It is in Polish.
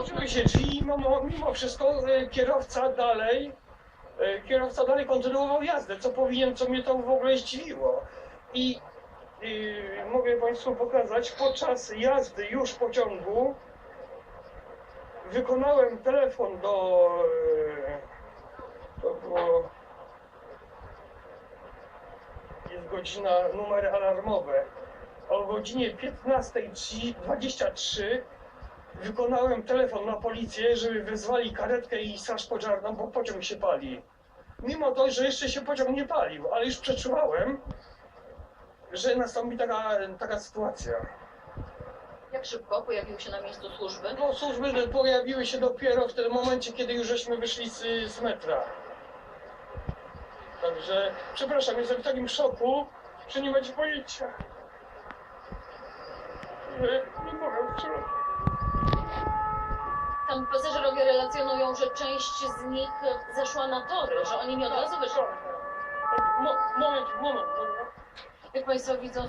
Otworzyły się drzwi, mimo, mimo wszystko e, kierowca dalej, e, kierowca dalej kontynuował jazdę, co powinien, co mnie to w ogóle zdziwiło. I e, mogę Państwu pokazać, podczas jazdy już pociągu wykonałem telefon do, e, to było, jest godzina, numery alarmowe, o godzinie 15.23 wykonałem telefon na policję, żeby wezwali karetkę i straż pożarną, bo pociąg się pali. Mimo to, że jeszcze się pociąg nie palił, ale już przeczuwałem, że nastąpi taka, taka sytuacja. Jak szybko pojawił się na miejscu służby? No służby pojawiły się dopiero w tym momencie, kiedy już żeśmy wyszli z, z metra. Także, przepraszam, jestem w takim szoku, że nie macie pojęcia. Nie, nie mogę wczoraj. Relacjonują, że część z nich zeszła na tory, że oni nie od razu wyszli. Mo, moment, moment. Jak Państwo widzą,